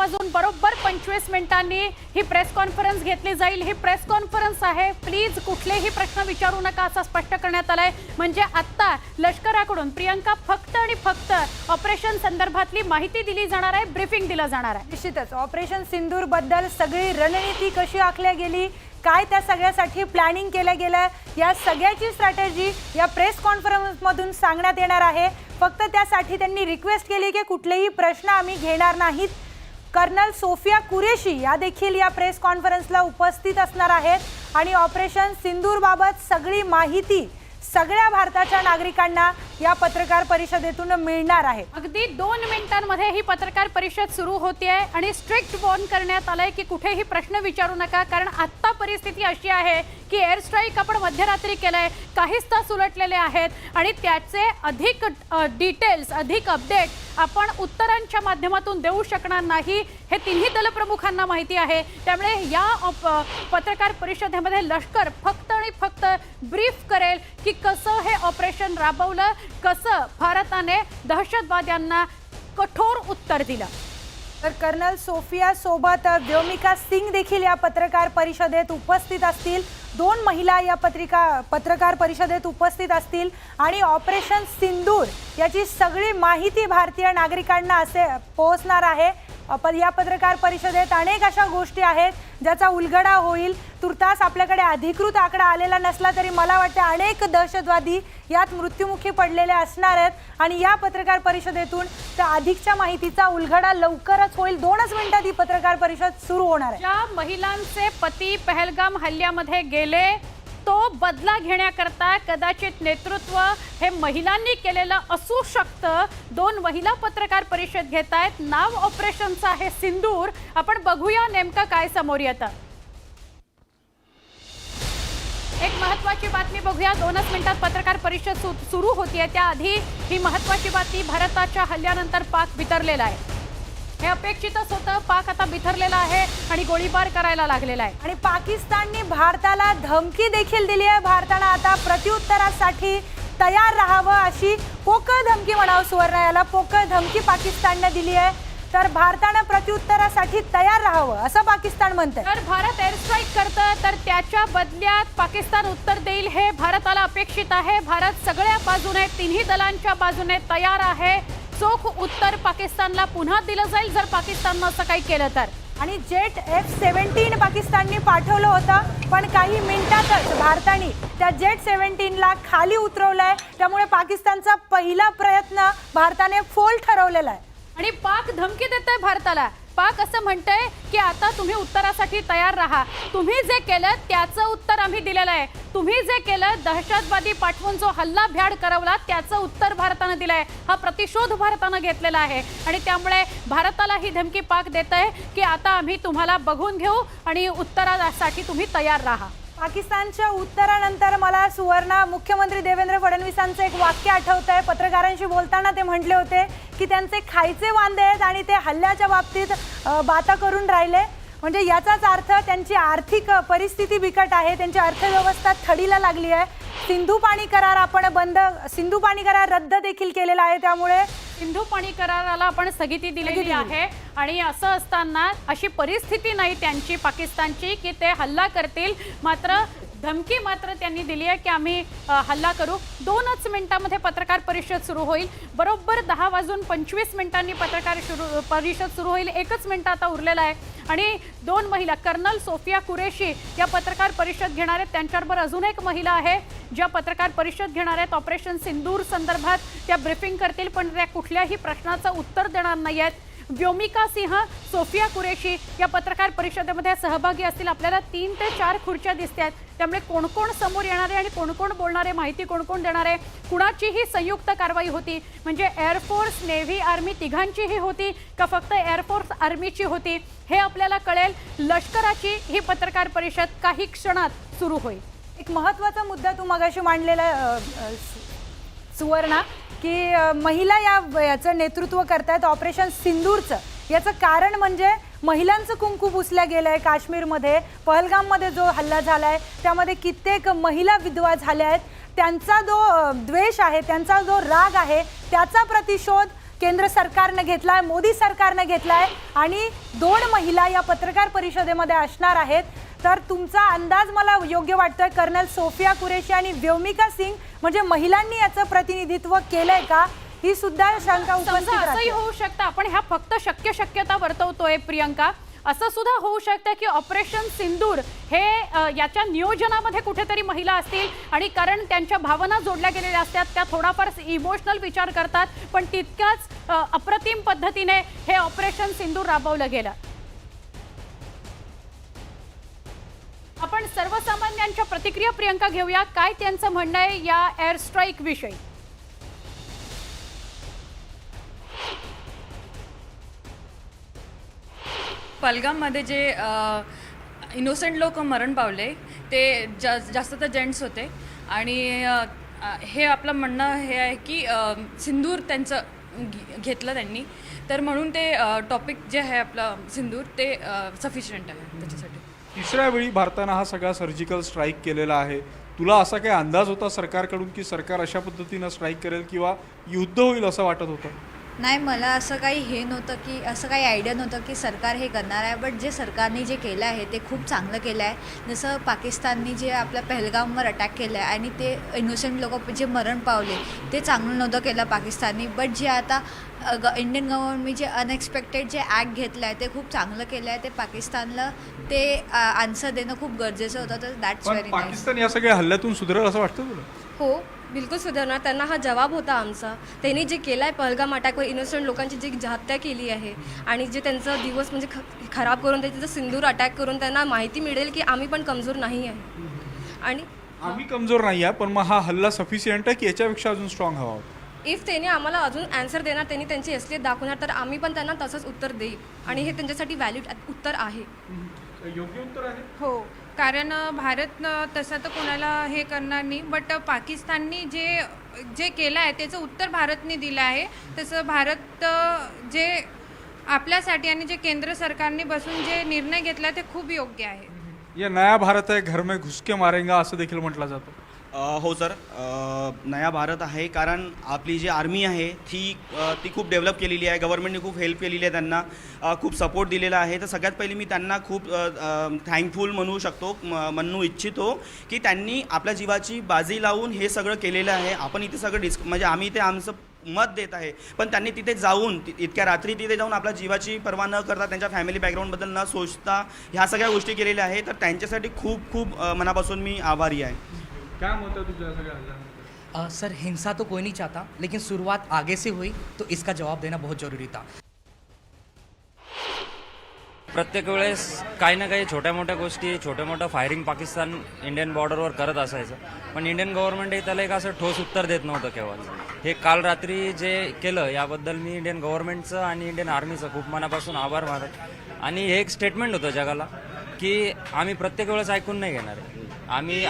वाजून बरोबर पंचवीस मिनिटांनी ही प्रेस कॉन्फरन्स घेतली जाईल. ही प्रेस कॉन्फरन्स आहे. प्लीज कुठलेही प्रश्न विचारू नका असं स्पष्ट करण्यात आलंय. म्हणजे आत्ता लष्कराकडून प्रियंका फक्त आणि फक्त ऑपरेशन संदर्भातली माहिती दिली जाणार आहे ब्रीफिंग दिलं जाणार आहे. निश्चितच. ऑपरेशन सिंदूरबद्दल सगळी रणनीती कशी आखल्या गेली काय त्या सगळ्यासाठी प्लॅनिंग केलं गेलं या सगळ्याची स्ट्रॅटेजी या प्रेस कॉन्फरन्समधून सांगण्यात येणार आहे. फक्त त्यासाठी त्यांनी रिक्वेस्ट केली की कुठलेही प्रश्न आम्ही घेणार नाहीत. कर्नल सोफिया कुरेशी या देखील या प्रेस कॉन्फरन्सला उपस्थित असणार आहेत. आणि ऑपरेशन सिंदूरबाबत सगळी माहिती सगळ्या भारताच्या नागरिकांना या पत्रकार परिषदेतून मिळणार आहे. अगदी दोन मिनिटांमध्ये ही पत्रकार परिषद सुरू होते आणि स्ट्रिक्ट वॉर्न करण्यात आलंय की कुठेही प्रश्न विचारू नका कारण आत्ता परिस्थिती अशी आहे की एअर स्ट्राईक आपण मध्यरात्री केलंय काहीच तास उलटलेले आहेत आणि त्याचे अधिक डिटेल्स अधिक अपडेट आपण उत्तरांच्या माध्यमातून देऊ शकणार नाही हे तिन्ही दलप्रमुखांना माहिती आहे. त्यामुळे या पत्रकार परिषदेमध्ये लष्कर फक्त आणि फक्त ब्रीफ करेल की कसं हे ऑपरेशन राबवलं कसं भारताने दहशतवाद्यांना कठोर उत्तर दिलं? तर कर्नल सोफिया सोबत व्योमिका सिंग देखील या पत्रकार परिषदेत उपस्थित असतील. दोन महिला या पत्रिका पत्रकार परिषदेत उपस्थित असतील. आणि ऑपरेशन सिंदूर याची सगळी माहिती भारतीय नागरिकांना असे पोहोचणार आहे. पर या पत्रकार परिषदेत अनेक अशा गोष्टी आहेत ज्याचा उलगडा होईल. तुर्तास आपल्याकडे अधिकृत आकडा आलेला नसला तरी मला वाटतं अनेक दहशतवादी यात मृत्युमुखी पडलेले असणार आहेत. आणि या पत्रकार परिषदेतून त्या अधिकच्या माहितीचा उलगडा लवकरच होईल. दोनच मिनिटात ही पत्रकार परिषद सुरू होणार आहे. ज्या महिलांचे पती पहलगाम हल्ल्यामध्ये गेले तो बदला घेण्याकरता कदाचित नेतृत्व हे महिलांनी केलेलं असू शकतं. दोन महिला पत्रकार परिषद घेत आहेत. नाव ऑपरेशनचं आहे सिंदूर. आपण बघूया नेमकं काय समोर येतं. एक महत्वाची बातमी बघूया. दोनच मिनिटात पत्रकार परिषद सु- सुरू होतीये. त्याआधी ही महत्वाची बातमी भारताच्या हल्ल्यानंतर पाक वितरलेला आहे. हे अपेक्षितच होतं पाक आता बिथरलेला आहे आणि गोळीबार करायला लागलेला आहे. आणि पाकिस्तानने भारताला धमकी देखील दिली आहे. भारतानं आता प्रत्युत्तरासाठी तयार राहावं अशी पोकळ धमकी म्हणावं सुवर्ण याला पोकळ धमकी पाकिस्तानने दिली आहे. तर भारतानं प्रत्युत्तरासाठी तयार राहावं असं पाकिस्तान म्हणतंय. तर भारत एअर स्ट्राईक करतं तर त्याच्या बदल्यात पाकिस्तान उत्तर देईल हे भारताला अपेक्षित आहे. भारत सगळ्या बाजूने तिन्ही दलांच्या बाजूने तयार आहे. चोख उत्तर पाकिस्तानला पुन्हा दिलं जाईल जर पाकिस्ताननं असं काही केलं तर. आणि जेट एफ सेव्हन्टीन पाकिस्तानने पाठवलं होतं पण काही मिनिटातच भारताने त्या जेट सेव्हन्टीनला खाली उतरवलंय. त्यामुळे पाकिस्तानचा पहिला प्रयत्न भारताने फोल ठरवलेला आहे. आणि पाक धमकी देत आहे भारताला. पाक असं म्हणतंय की आता तुम्ही उत्तरासाठी तयार राहा. तुम्ही जे केलं त्याचं उत्तर आम्ही दिलेलं आहे. तुम्ही जे केलं दहशतवादी पाठवून जो हल्ला भ्याड करवला त्याचं उत्तर भारतानं दिलंय. हा प्रतिशोध भारतानं घेतलेला आहे. आणि त्यामुळे भारताला ही धमकी पाक देत आहे की आता आम्ही तुम्हाला बघून घेऊ आणि उत्तरासाठी तुम्ही तयार राहा. पाकिस्तानच्या उत्तरानंतर मला सुवर्णा मुख्यमंत्री देवेंद्र फडणवीसांचं एक वाक्य आठवत आहे पत्रकारांशी बोलताना ते म्हटले होते की त्यांचे खायचे वांदे आहेत आणि ते हल्ल्याच्या बाबतीत बाता करून राहिले. म्हणजे याचाच अर्थ त्यांची आर्थिक परिस्थिती बिकट आहे. त्यांची अर्थव्यवस्था थडीला लागली आहे. सिंधू पाणी करार आपण बंद सिंधू पाणी करार रद्द देखील केलेला आहे त्यामुळे. सिंधू पाणी कराराला आपण स्थगिती दिलेली आहे. आणि असं असताना अशी परिस्थिती नाही त्यांची पाकिस्तानची की ते हल्ला करतील. मात्र धमकी मात्र त्यांनी दिली आहे की आम्ही हल्ला करू. दोनच मिनिटामध्ये पत्रकार परिषद सुरू होईल. बरोबर दहा वाजून पंचवीस मिनिटांनी पत्रकार सुरू परिषद सुरू होईल. एकच मिनिट आता उरलेला आहे. आणि दोन महिला कर्नल सोफिया कुरेशी या पत्रकार परिषद घेणार आहेत. त्यांच्याबरोबर अजून एक महिला आहे ज्या पत्रकार परिषद घेणार आहेत. ऑपरेशन सिंदूर संदर्भात त्या ब्रिफिंग करतील पण त्या कुठल्याही प्रश्नाचं उत्तर देणार नाही आहेत. व्योमिका सिंह सोफिया कुरेशी या पत्रकार परिषदेमध्ये सहभागी असतील. आपल्याला तीन ते चार खुर्च्या दिसतात त्यामुळे कोण कोण समोर येणारे आणि कोण कोण बोलणारे माहिती कोण कोण देणारे कुणाचीही संयुक्त कारवाई होती. म्हणजे एअरफोर्स नेव्ही आर्मी तिघांचीही होती का फक्त एअरफोर्स आर्मीची होती? हे आपल्याला कळेल. लष्कराची ही पत्रकार परिषद काही क्षणात सुरू होईल. एक महत्त्वाचा मुद्दा तू मगाशी मांडलेला सुवर्णा की महिला या याचं नेतृत्व करतायत ऑपरेशन सिंदूरचं. याचं कारण म्हणजे महिलांचं कुंकू पुसल्या गेलं आहे काश्मीरमध्ये. पहलगाममध्ये जो हल्ला झाला आहे त्यामध्ये कित्येक महिला विधवा झाल्या आहेत. त्यांचा जो द्वेष आहे त्यांचा जो राग आहे त्याचा प्रतिशोध केंद्र सरकारनं घेतलाय मोदी सरकारनं घेतलाय. आणि दोन महिला या पत्रकार परिषदेमध्ये असणार आहेत. तर तुमचा अंदाज मला योग्य वाटतोय कर्नल सोफिया कुरेशी आणि व्योमिका सिंग म्हणजे महिलांनी याचं प्रतिनिधित्व केलंय का? ही सुद्धा शंका उपस्थित समजा असंही राहते. होऊ शकतं. आपण ह्या फक्त शक्य शक्यता वर्तवतोय प्रियंका. असं सुद्धा होऊ शकतं की ऑपरेशन सिंदूर हे अ, याच्या नियोजनामध्ये कुठेतरी महिला असतील आणि कारण त्यांच्या भावना जोडल्या गेलेल्या असतात त्या थोडाफार इमोशनल विचार करतात पण तितक्याच अ, अप्रतिम पद्धतीने हे ऑपरेशन सिंदूर राबवलं गेलं. आपण सर्वसामान्यांच्या प्रतिक्रिया प्रियंका घेऊया. काय त्यांचं म्हणणं आहे या एअर स्ट्राईक विषयी? पलगाममध्ये जे इनोसेंट लोक मरण पावले ते जा जास्त तर जेंट्स होते. आणि हे आपलं म्हणणं हे आहे की सिंदूर त्यांचं घेतलं त्यांनी. तर म्हणून ते टॉपिक जे आहे आपलं सिंदूर ते सफिशियंट आहे त्याच्यासाठी. तिसऱ्या वेळी भारतानं हा सगळा सर्जिकल स्ट्राईक केलेला आहे. तुला असा काही अंदाज होता सरकारकडून की सरकार अशा पद्धतीनं स्ट्राईक करेल किंवा युद्ध होईल असं वाटत होतं? नाही मला असं काही हे नव्हतं की असं काही आयडिया नव्हतं की सरकार हे करणार आहे. बट जे सरकारने जे केलं आहे ते खूप चांगलं केलं आहे. जसं पाकिस्ताननी जे आपल्या पहलगामवर अटॅक केलं आहे आणि ते इनोसेंट लोक जे मरण पावले ते चांगलं नव्हतं केलं पाकिस्ताननी. बट जे आता ग इंडियन गव्हर्नमेंट जे अनएक्सपेक्टेड जे ॲक्ट घेतलं आहे ते खूप चांगलं केलं आहे ते पाकिस्तानला ते आन्सर देणं खूप गरजेचं होतं. तर दॅट्स व्हेरी पाकिस्तान या सगळ्या हल्ल्यातून सुधारेल असं वाटतं तुला? हो. बिलकुल सुधारणार. त्यांना हा जवाब होता आमचा. त्यांनी जे केलं आहे पहलगाम अटॅकवर इनोसंट लोकांची जी हत्या केली आहे आणि जे त्यांचा दिवस म्हणजे ख खराब करून त्याचं सिंदूर अटॅक करून त्यांना माहिती मिळेल की आम्ही पण कमजोर नाही आहे. आणि आम्ही कमजोर नाही आहे पण मग हा हल्ला सफिशियंट आहे की याच्यापेक्षा अजून स्ट्रॉंग हवा इफ त्यांनी आम्हाला अजून ॲन्सर देणार त्यांनी त्यांची असलियत दाखवणार तर आम्ही पण त्यांना तसंच उत्तर देईल. आणि हे त्यांच्यासाठी व्हॅलिड उत्तर आहे. योग्य उत्तर आहे? हो. कारण भारत तसं तर कोणाला हे करणार नाही बट पाकिस्ताननी जे जे केलं आहे त्याचं उत्तर भारतने दिलं आहे. तसं भारत जे आपल्यासाठी आणि जे केंद्र सरकारने बसून जे निर्णय घेतला ते खूप योग्य आहे. ये नया भारत आहे घर में घुसके मारेंगा असं देखील म्हटलं जातं. हो सर. नया भारत आहे कारण आपली जी आर्मी आहे ती ती खूप डेव्हलप केलेली आहे. गव्हर्नमेंटने खूप हेल्प केलेली आहे त्यांना. खूप सपोर्ट दिलेला आहे. तर सगळ्यात पहिले मी त्यांना खूप थँकफुल म्हणू शकतो म- म्हणू इच्छितो की त्यांनी आपल्या जीवाची बाजी लावून हे सगळं केलेलं आहे. आपण इथे सगळं डिस्क म्हणजे आम्ही इथे आमचं मत देत आहे. पण त्यांनी तिथे जाऊन इतक्या रात्री तिथे जाऊन आपल्या जीवाची पर्वा न करता त्यांच्या फॅमिली बॅकग्राऊंडबद्दल न सोचता ह्या सगळ्या गोष्टी केलेल्या आहेत. तर त्यांच्यासाठी खूप खूप मनापासून मी आभारी आहे. काय सगळ्या हल्ल्यानंतर अ, सर हिंसा तो कोई नहीं चाहता लेकिन शुरुआत आगे से हुई तो इसका जवाब देना बहुत ज़रूरी था। प्रत्येक वेळेस काही ना काही छोट्या मोठ्या गोष्टी छोट्या मोठ्या फायरिंग पाकिस्तान इंडियन बॉर्डरवर करत असायचं. पण इंडियन गव्हर्नमेंट त्याला एक असं ठोस उत्तर देत नव्हतं केव्हाच हे काल रात्री जे केलं याबद्दल मी इंडियन गव्हर्नमेंटचं आणि इंडियन आर्मीचं खूप मनापासून आभार मानत. आणि हे एक स्टेटमेंट होतं जगाला की आम्ही प्रत्येक वेळेस ऐकून नाही घेणार. आहे. आम्ही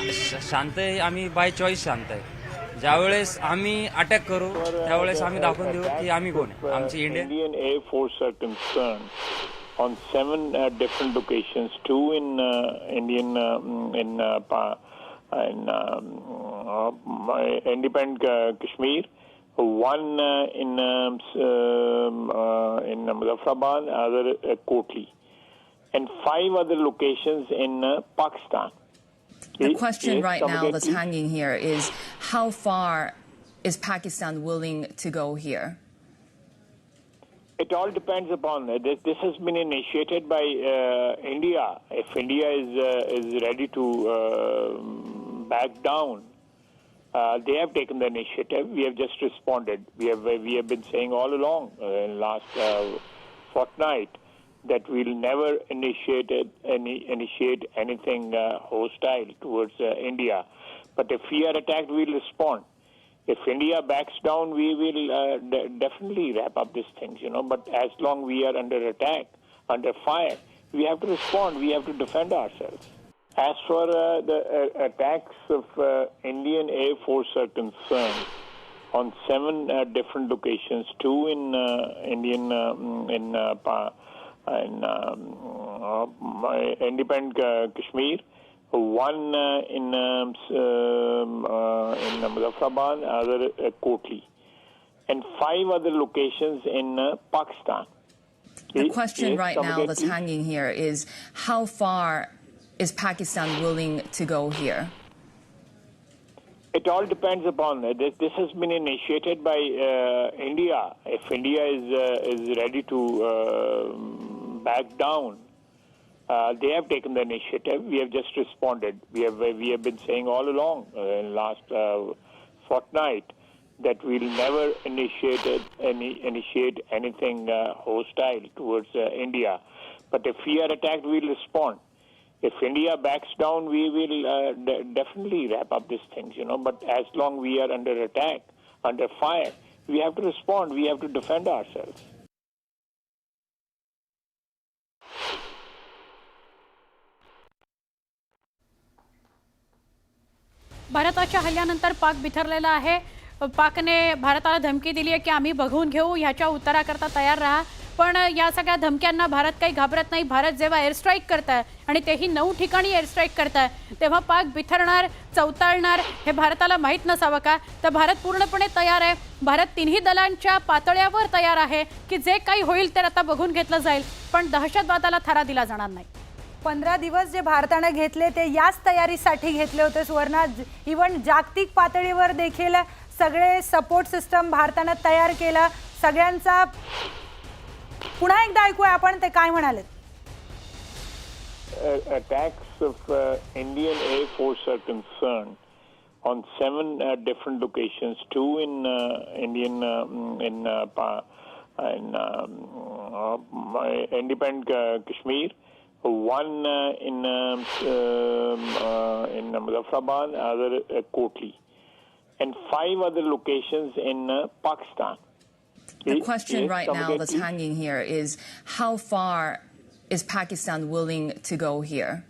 शांत आहे आम्ही बाय चॉईस शांत आहे. ज्यावेळेस आम्ही अटॅक करू त्यावेळेस आम्ही दाखवून देऊ की आम्ही कोण आहे. आमची Indian air force are concern on seven different location two in Indian in independent Kashmir one in in Muzaffarabad other Kotli and five other location in Pakistan The question right now that's hanging here is how far is Pakistan willing to go here? It all depends upon. This, this has been initiated by uh, India. If India is uh, is ready to uh, back down, uh, they have taken the initiative. We have just responded. We have we have been saying all along uh, in last uh, fortnight that we'll never initiate any, initiate anything uh, hostile towards uh, India. But if we are attacked, we'll respond if India backs down, we will uh, de- definitely wrap up these things, you know. But as long we are under attack, under fire, we have to respond. We have to defend ourselves. As for uh, the uh, attacks of uh, Indian Air Force are concerned, on seven different locations, two in Indian mm, in Pa- in um, uh, independent uh, Kashmir, one uh, in um, um, uh, in Muzaffarabad, other uh, Kotli, and five other locations in uh, Pakistan. The question right now that's hanging here is how far is Pakistan willing to go here? It all depends upon uh, this. This has been initiated by uh, India. If India is uh, is ready to uh, back down, uh, they have taken the initiative. We have just responded. We have we have been saying all along uh, in last uh, fortnight that we'll never initiate any initiate anything uh, hostile towards uh, India. But if we are attacked, we'll respond. If India backs down, we will uh, de- definitely wrap up these things, you know. But as long we are under attack, under fire, we have to respond. We have to defend ourselves. भारताच्या हल्ल्यानंतर पाक बिथरलेला आहे. पाकने भारताला धमकी दिली आहे की आम्ही बघून घेऊ ह्याच्या उत्तराकरता तयार राहा. पण या सगळ्या धमक्यांना भारत काही घाबरत नाही. भारत जेव्हा एअरस्ट्राईक करताय आणि तेही नऊ ठिकाणी एअरस्ट्राईक करत करताय तेव्हा पाक बिथरणार चवताळणार हे भारताला माहीत नसावं का? तर भारत पूर्णपणे तयार आहे. भारत तिन्ही दलांच्या पातळ्यावर तयार आहे की जे काही होईल ते आता बघून घेतलं जाईल. पण दहशतवादाला थारा दिला जाणार नाही. पंधरा दिवस जे भारतानं घेतले ते याच तयारीसाठी घेतले होते सुवर्णा इवन जागतिक पातळीवर देखील सगळे सपोर्ट सिस्टम भारतानं तयार केलं सगळ्यांचा पुन्हा एकदा ऐकूया आपण ते काय म्हणाले attacks of uh, Indian Air Force are concerned on seven uh, different locations. Two in uh, Indian um, in uh, in um, uh, independent uh, Kashmir, one uh, in um, um, uh, in Muzaffarabad, other uh, Kotli, and five other locations in uh, Pakistan. The question yes, right now that's hanging here is how far is Pakistan willing to go here?